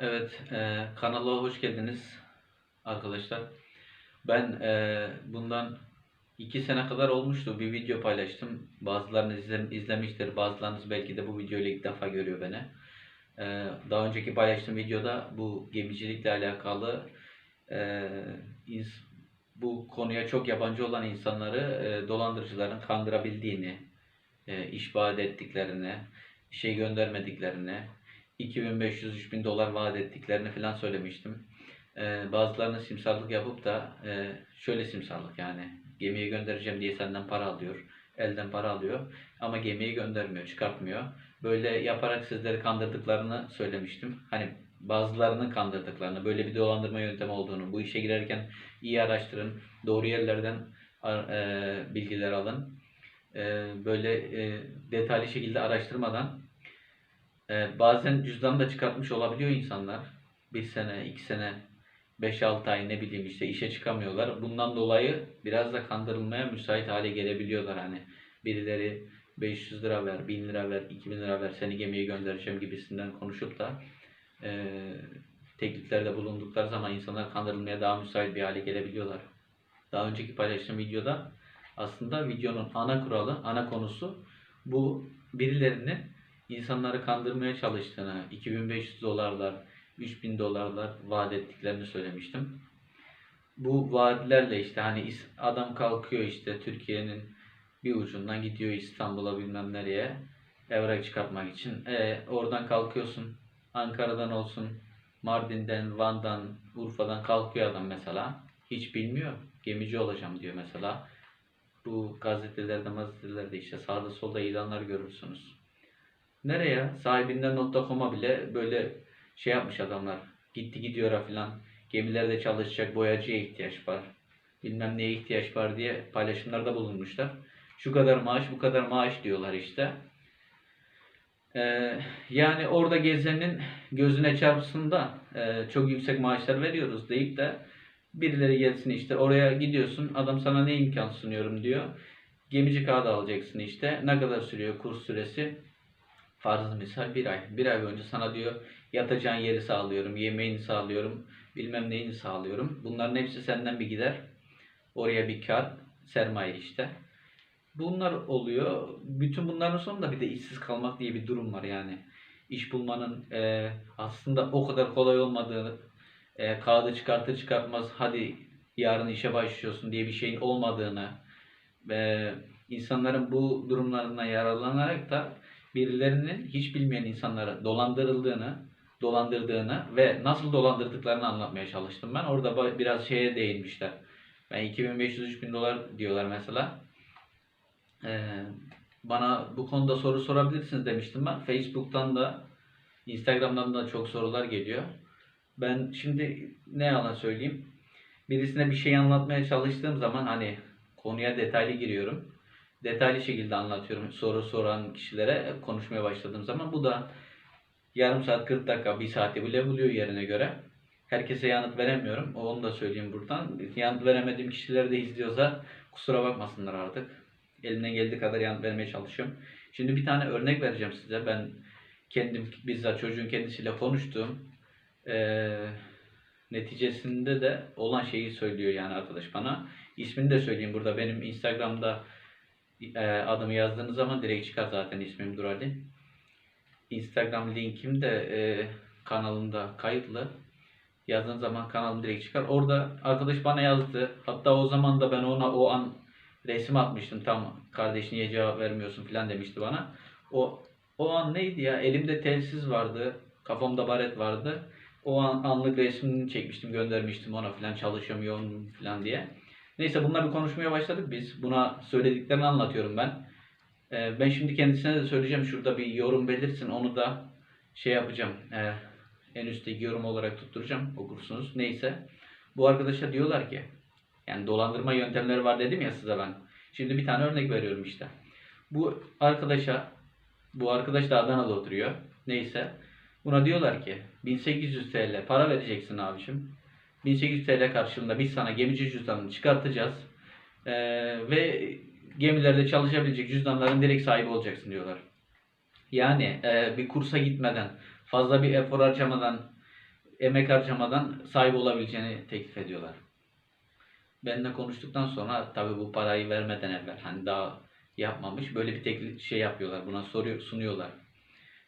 Evet, e, kanala hoş geldiniz arkadaşlar. Ben e, bundan iki sene kadar olmuştu bir video paylaştım. Bazılarınız izle- izlemiştir, bazılarınız belki de bu videoyla ilk defa görüyor beni. E, daha önceki paylaştığım videoda bu gemicilikle alakalı e, bu konuya çok yabancı olan insanları e, dolandırıcıların kandırabildiğini, e, iş vaat ettiklerini, şey göndermediklerini, 2500-3000 dolar vaat ettiklerini falan söylemiştim. Ee, bazılarının simsarlık yapıp da e, şöyle simsarlık yani gemiye göndereceğim diye senden para alıyor. Elden para alıyor ama gemiye göndermiyor, çıkartmıyor. Böyle yaparak sizleri kandırdıklarını söylemiştim. Hani bazılarının kandırdıklarını, böyle bir dolandırma yöntemi olduğunu, bu işe girerken iyi araştırın, doğru yerlerden e, bilgiler alın. E, böyle e, detaylı şekilde araştırmadan ee, bazen cüzdan da çıkartmış olabiliyor insanlar. Bir sene, iki sene, 5-6 ay ne bileyim işte işe çıkamıyorlar. Bundan dolayı biraz da kandırılmaya müsait hale gelebiliyorlar hani. Birileri 500 lira ver, 1000 lira ver, 2000 lira ver seni gemiye göndereceğim gibisinden konuşup da e, tekliflerde bulundukları zaman insanlar kandırılmaya daha müsait bir hale gelebiliyorlar. Daha önceki paylaştığım videoda aslında videonun ana kuralı, ana konusu bu birilerinin insanları kandırmaya çalıştığını, 2500 dolarlar, 3000 dolarlar vaat ettiklerini söylemiştim. Bu vaatlerle işte hani adam kalkıyor işte Türkiye'nin bir ucundan gidiyor İstanbul'a bilmem nereye evrak çıkartmak için. E, oradan kalkıyorsun Ankara'dan olsun, Mardin'den, Van'dan, Urfa'dan kalkıyor adam mesela. Hiç bilmiyor. Gemici olacağım diyor mesela. Bu gazetelerde, gazetelerde işte sağda solda ilanlar görürsünüz. Nereye? Sahibinden.com'a bile böyle şey yapmış adamlar. Gitti gidiyor'a filan. Gemilerde çalışacak boyacıya ihtiyaç var. Bilmem neye ihtiyaç var diye paylaşımlarda bulunmuşlar. Şu kadar maaş, bu kadar maaş diyorlar işte. Ee, yani orada gezenin gözüne çarpsın da e, çok yüksek maaşlar veriyoruz deyip de birileri gelsin işte oraya gidiyorsun adam sana ne imkan sunuyorum diyor. Gemici kağıdı alacaksın işte. Ne kadar sürüyor kurs süresi? Farz misal bir ay. Bir ay boyunca sana diyor yatacağın yeri sağlıyorum, yemeğini sağlıyorum, bilmem neyini sağlıyorum. Bunların hepsi senden bir gider. Oraya bir kar, sermaye işte. Bunlar oluyor. Bütün bunların sonunda bir de işsiz kalmak diye bir durum var yani. İş bulmanın e, aslında o kadar kolay olmadığını, e, kağıdı çıkartır çıkartmaz hadi yarın işe başlıyorsun diye bir şeyin olmadığını, e, insanların bu durumlarından yararlanarak da birilerinin hiç bilmeyen insanlara dolandırıldığını, dolandırdığını ve nasıl dolandırdıklarını anlatmaya çalıştım ben. Orada biraz şeye değinmişler. Ben 2500-3000 dolar diyorlar mesela. Ee, bana bu konuda soru sorabilirsiniz demiştim ben. Facebook'tan da Instagram'dan da çok sorular geliyor. Ben şimdi ne yalan söyleyeyim. Birisine bir şey anlatmaya çalıştığım zaman hani konuya detaylı giriyorum detaylı şekilde anlatıyorum soru soran kişilere konuşmaya başladığım zaman. Bu da yarım saat 40 dakika 1 saati bile buluyor yerine göre. Herkese yanıt veremiyorum. Onu da söyleyeyim buradan. Yanıt veremediğim kişiler de izliyorsa kusura bakmasınlar artık. Elimden geldiği kadar yanıt vermeye çalışıyorum. Şimdi bir tane örnek vereceğim size. Ben kendim bizzat çocuğun kendisiyle konuştuğum eee, neticesinde de olan şeyi söylüyor yani arkadaş bana. İsmini de söyleyeyim burada. Benim Instagram'da e, adımı yazdığınız zaman direkt çıkar zaten ismim Durali. Instagram linkim de e, kanalımda kayıtlı. Yazdığınız zaman kanalım direkt çıkar. Orada arkadaş bana yazdı. Hatta o zaman da ben ona o an resim atmıştım. Tam kardeş niye cevap vermiyorsun falan demişti bana. O o an neydi ya? Elimde telsiz vardı. Kafamda baret vardı. O an anlık resmini çekmiştim, göndermiştim ona falan çalışıyorum yoğunum falan diye. Neyse bununla bir konuşmaya başladık biz. Buna söylediklerini anlatıyorum ben. Ee, ben şimdi kendisine de söyleyeceğim. Şurada bir yorum belirsin. Onu da şey yapacağım. Ee, en üstteki yorum olarak tutturacağım. Okursunuz. Neyse. Bu arkadaşa diyorlar ki yani dolandırma yöntemleri var dedim ya size ben. Şimdi bir tane örnek veriyorum işte. Bu arkadaşa bu arkadaş da Adana'da oturuyor. Neyse. Buna diyorlar ki 1800 TL para vereceksin abicim. 1800 TL karşılığında biz sana gemici cüzdanını çıkartacağız. Ee, ve gemilerde çalışabilecek cüzdanların direkt sahibi olacaksın diyorlar. Yani e, bir kursa gitmeden, fazla bir efor harcamadan emek harcamadan sahip olabileceğini teklif ediyorlar. Benimle konuştuktan sonra tabii bu parayı vermeden evvel hani daha yapmamış böyle bir teklif şey yapıyorlar buna soruyor sunuyorlar.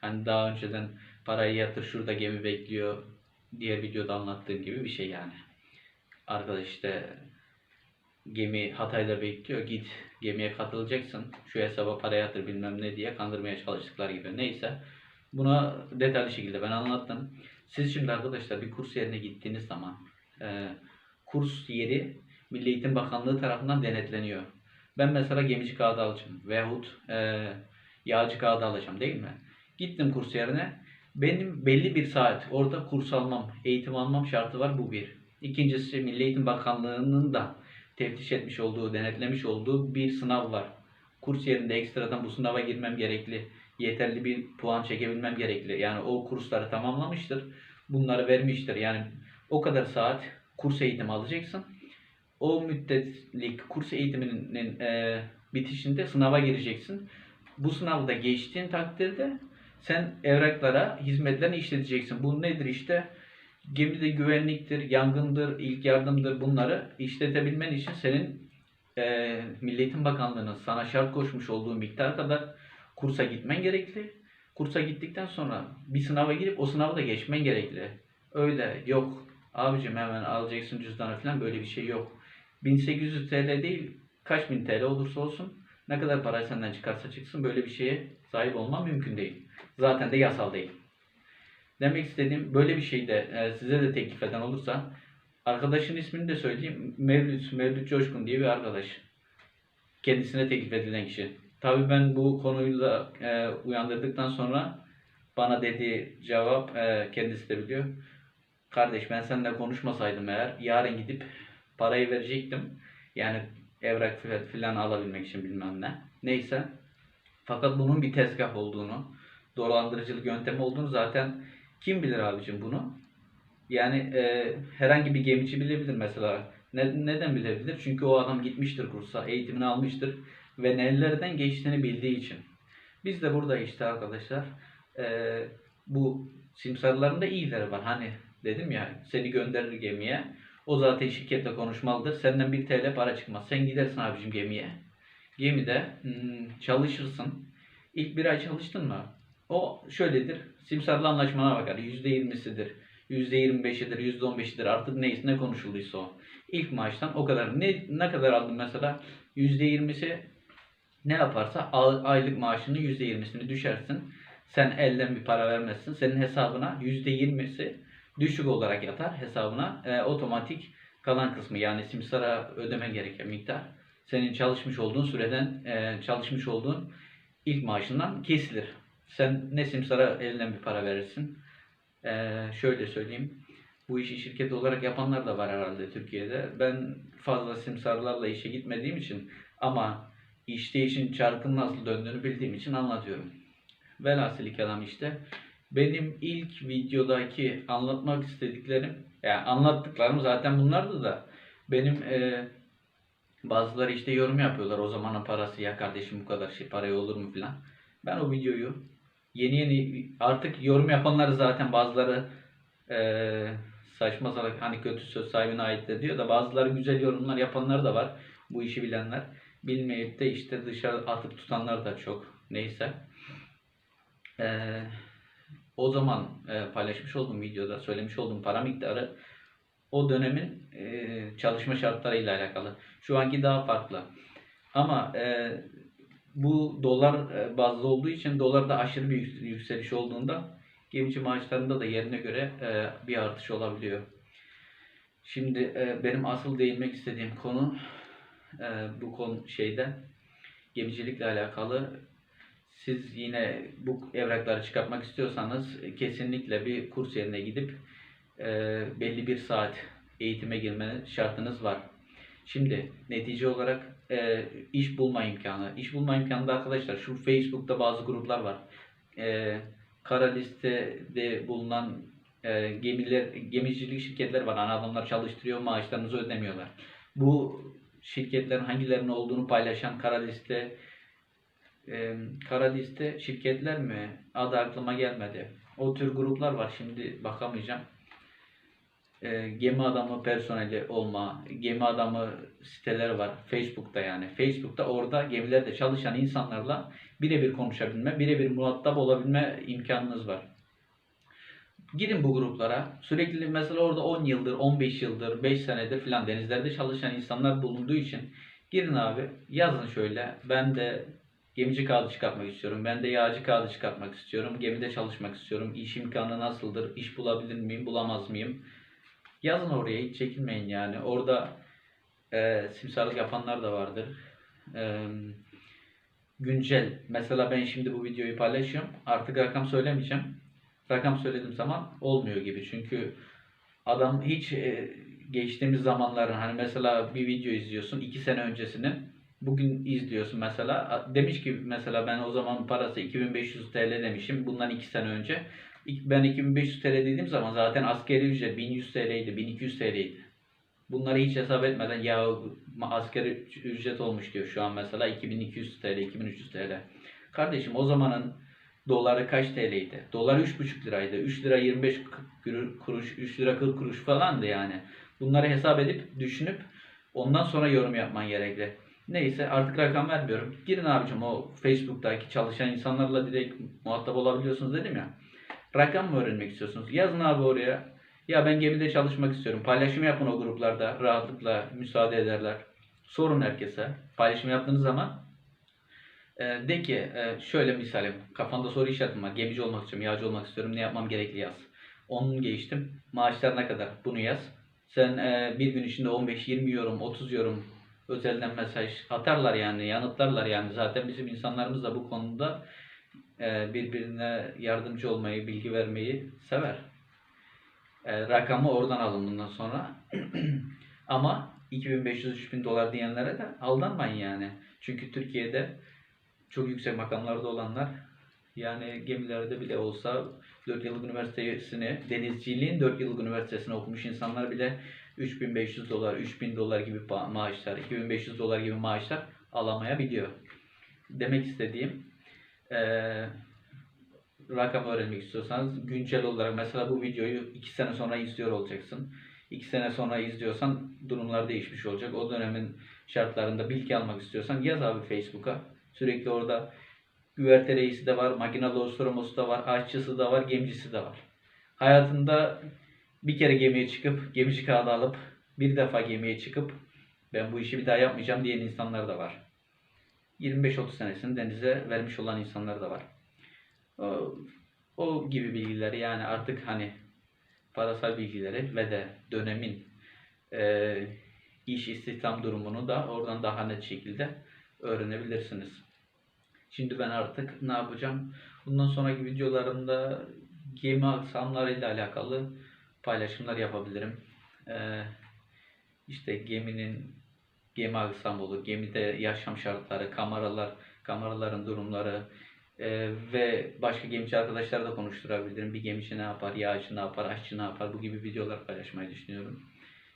Hani daha önceden parayı yatır şurada gemi bekliyor diğer videoda anlattığım gibi bir şey yani. Arkadaş işte gemi Hatay'da bekliyor git gemiye katılacaksın şu hesaba para yatır bilmem ne diye kandırmaya çalıştıkları gibi neyse buna detaylı şekilde ben anlattım. Siz şimdi arkadaşlar bir kurs yerine gittiğiniz zaman e, kurs yeri Milli Eğitim Bakanlığı tarafından denetleniyor. Ben mesela gemici kağıdı alacağım veyahut e, yağcı kağıdı alacağım değil mi? Gittim kurs yerine. Benim belli bir saat orada kurs almam, eğitim almam şartı var bu bir. İkincisi Milli Eğitim Bakanlığı'nın da teftiş etmiş olduğu, denetlemiş olduğu bir sınav var. Kurs yerinde ekstradan bu sınava girmem gerekli. Yeterli bir puan çekebilmem gerekli. Yani o kursları tamamlamıştır. Bunları vermiştir. Yani o kadar saat kurs eğitimi alacaksın. O müddetlik kurs eğitiminin e, bitişinde sınava gireceksin. Bu sınavda geçtiğin takdirde sen evraklara, hizmetlerini işleteceksin. Bu nedir işte? Gemide güvenliktir, yangındır, ilk yardımdır bunları işletebilmen için senin e, Milli Bakanlığı'nın sana şart koşmuş olduğu miktar kadar kursa gitmen gerekli. Kursa gittikten sonra bir sınava girip o sınavı da geçmen gerekli. Öyle yok abicim hemen alacaksın cüzdanı falan böyle bir şey yok. 1800 TL değil kaç bin TL olursa olsun ne kadar para senden çıkarsa çıksın böyle bir şeye sahip olman mümkün değil. Zaten de yasal değil. Demek istediğim böyle bir şey de e, size de teklif eden olursa arkadaşın ismini de söyleyeyim. Mevlüt, Mevlüt Coşkun diye bir arkadaş. Kendisine teklif edilen kişi. Tabii ben bu konuyu da e, uyandırdıktan sonra bana dediği cevap e, kendisi de biliyor. Kardeş ben seninle konuşmasaydım eğer yarın gidip parayı verecektim. Yani evrak filan alabilmek için bilmem ne. Neyse. Fakat bunun bir tezgah olduğunu, dolandırıcılık yöntemi olduğunu zaten kim bilir abicim bunu? Yani e, herhangi bir gemici bilebilir mesela. Ne, neden bilebilir? Çünkü o adam gitmiştir kursa, eğitimini almıştır ve nelerden geçtiğini bildiği için. Biz de burada işte arkadaşlar e, bu simsarların da iyileri var. Hani dedim ya seni gönderir gemiye. O zaten şirketle konuşmalıdır. Senden bir TL para çıkmaz. Sen gidersin abicim gemiye. Gemide hmm, çalışırsın. İlk bir ay çalıştın mı? O şöyledir. Simsarla anlaşmana bakar. %20'sidir. %25'idir, %15'idir artık neyse ne konuşulduysa o. İlk maaştan o kadar. Ne, ne kadar aldın mesela? %20'si ne yaparsa aylık maaşının %20'sini düşersin. Sen elden bir para vermezsin. Senin hesabına %20'si düşük olarak yatar hesabına. E, otomatik kalan kısmı yani simsara ödemen gereken miktar senin çalışmış olduğun süreden e, çalışmış olduğun ilk maaşından kesilir. Sen ne simsara elinden bir para verirsin. E, şöyle söyleyeyim. Bu işi şirket olarak yapanlar da var herhalde Türkiye'de. Ben fazla simsarlarla işe gitmediğim için ama işte işin çarkın nasıl döndüğünü bildiğim için anlatıyorum. Velhasıl kelam işte benim ilk videodaki anlatmak istediklerim yani anlattıklarım zaten bunlardı da benim e, bazıları işte yorum yapıyorlar o zamanın parası ya kardeşim bu kadar şey paraya olur mu filan. Ben o videoyu yeni yeni artık yorum yapanlar zaten bazıları e, saçma salak hani kötü söz sahibine ait de diyor da bazıları güzel yorumlar yapanlar da var. Bu işi bilenler. Bilmeyip de işte dışarı atıp tutanlar da çok. Neyse. Eee o zaman e, paylaşmış olduğum videoda söylemiş olduğum para miktarı o dönemin e, çalışma şartlarıyla alakalı. Şu anki daha farklı. Ama e, bu dolar e, bazlı olduğu için dolarda aşırı bir yükseliş olduğunda gemici maaşlarında da yerine göre e, bir artış olabiliyor. Şimdi e, benim asıl değinmek istediğim konu bu konu şeyde gemicilikle alakalı siz yine bu evrakları çıkartmak istiyorsanız kesinlikle bir kurs yerine gidip belli bir saat eğitime girmeniz şartınız var. Şimdi netice olarak e, iş bulma imkanı. İş bulma imkanı da arkadaşlar şu Facebook'ta bazı gruplar var. E, kara listede bulunan e, gemiler, gemicilik şirketler var. Hani adamlar çalıştırıyor maaşlarınızı ödemiyorlar. Bu şirketlerin hangilerinin olduğunu paylaşan kara liste e, kara liste şirketler mi? Adı aklıma gelmedi. O tür gruplar var şimdi bakamayacağım. E, gemi adamı personeli olma, gemi adamı siteleri var. Facebook'ta yani. Facebook'ta orada gemilerde çalışan insanlarla birebir konuşabilme, birebir muhatap olabilme imkanınız var. Girin bu gruplara. Sürekli mesela orada 10 yıldır, 15 yıldır, 5 senedir filan denizlerde çalışan insanlar bulunduğu için girin abi yazın şöyle. Ben de gemici kağıdı çıkartmak istiyorum. Ben de yağcı kağıdı çıkartmak istiyorum. Gemide çalışmak istiyorum. İş imkanı nasıldır? İş bulabilir miyim? Bulamaz mıyım? Yazın oraya hiç çekinmeyin yani. Orada e, simsarlık yapanlar da vardır. E, güncel. Mesela ben şimdi bu videoyu paylaşıyorum. Artık rakam söylemeyeceğim. Rakam söylediğim zaman olmuyor gibi. Çünkü adam hiç e, geçtiğimiz zamanların hani mesela bir video izliyorsun iki sene öncesinin bugün izliyorsun mesela demiş ki mesela ben o zaman parası 2500 TL demişim bundan iki sene önce ben 2500 TL dediğim zaman zaten askeri ücret 1100 TL'ydi 1200 TL'ydi bunları hiç hesap etmeden ya askeri ücret olmuş diyor şu an mesela 2200 TL 2300 TL kardeşim o zamanın doları kaç TL'ydi dolar 3,5 liraydı. 3 lira 25 kuru- kuruş 3 lira 40 kuruş falandı yani. Bunları hesap edip düşünüp ondan sonra yorum yapman gerekli. Neyse artık rakam vermiyorum. Girin abicim o Facebook'taki çalışan insanlarla direkt muhatap olabiliyorsunuz dedim ya. Rakam mı öğrenmek istiyorsunuz? Yazın abi oraya. Ya ben gemide çalışmak istiyorum. Paylaşım yapın o gruplarda. Rahatlıkla müsaade ederler. Sorun herkese. Paylaşım yaptığınız zaman e, de ki e, şöyle misalim. Kafanda soru işaretim var. Gemici olmak istiyorum, yağcı olmak istiyorum. Ne yapmam gerekli yaz. Onun geçtim. Maaşlar ne kadar? Bunu yaz. Sen e, bir gün içinde 15-20 yorum, 30 yorum özelden mesaj atarlar yani yanıtlarlar yani zaten bizim insanlarımız da bu konuda birbirine yardımcı olmayı, bilgi vermeyi sever. E, rakamı oradan alın bundan sonra. Ama 2500-3000 dolar diyenlere de aldanmayın yani. Çünkü Türkiye'de çok yüksek makamlarda olanlar yani gemilerde bile olsa 4 yıllık üniversitesini, denizciliğin 4 yıllık üniversitesini okumuş insanlar bile 3500 dolar, 3000 dolar gibi maaşlar, 2500 dolar gibi maaşlar alamayabiliyor. Demek istediğim eee rakam öğrenmek istiyorsanız güncel olarak mesela bu videoyu 2 sene sonra izliyor olacaksın. 2 sene sonra izliyorsan durumlar değişmiş olacak. O dönemin şartlarında bilgi almak istiyorsan yaz abi Facebook'a. Sürekli orada güverte reisi de var, makinalı ostromosu da var, aşçısı da var, gemicisi de var. Hayatında bir kere gemiye çıkıp, gemici kağıdı alıp, bir defa gemiye çıkıp ben bu işi bir daha yapmayacağım diyen insanlar da var. 25-30 senesini denize vermiş olan insanlar da var. O, o gibi bilgileri yani artık hani parasal bilgileri ve de dönemin e, iş istihdam durumunu da oradan daha net şekilde öğrenebilirsiniz. Şimdi ben artık ne yapacağım? Bundan sonraki videolarımda gemi aksamlarıyla alakalı paylaşımlar yapabilirim. Ee, işte geminin gemi olur, gemide yaşam şartları, kameralar, kameraların durumları e, ve başka gemici arkadaşlar da konuşturabilirim. Bir gemici ne yapar, yağcı ne yapar, aşçı ne yapar bu gibi videolar paylaşmayı düşünüyorum.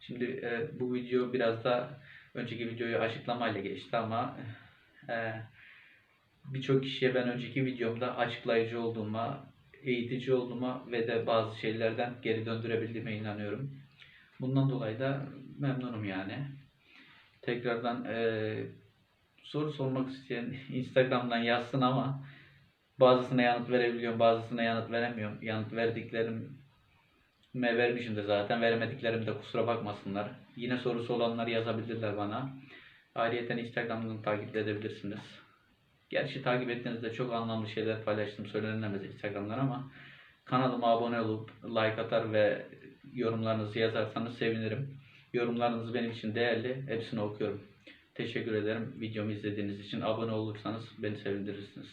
Şimdi e, bu video biraz da önceki videoyu açıklamayla geçti ama e, birçok kişiye ben önceki videomda açıklayıcı olduğuma, eğitici olduğuma ve de bazı şeylerden geri döndürebildiğime inanıyorum. Bundan dolayı da memnunum yani. Tekrardan eee, soru sormak isteyen Instagram'dan yazsın ama bazısına yanıt verebiliyorum, bazısına yanıt veremiyorum. Yanıt verdiklerime vermişim de zaten, veremediklerim de kusura bakmasınlar. Yine sorusu olanlar yazabilirler bana. Ayrıca Instagram'dan takip edebilirsiniz. Gerçi takip ettiğinizde çok anlamlı şeyler paylaştım söylenemez Instagram'dan ama kanalıma abone olup like atar ve yorumlarınızı yazarsanız sevinirim. Yorumlarınız benim için değerli. Hepsini okuyorum. Teşekkür ederim videomu izlediğiniz için. Abone olursanız beni sevindirirsiniz.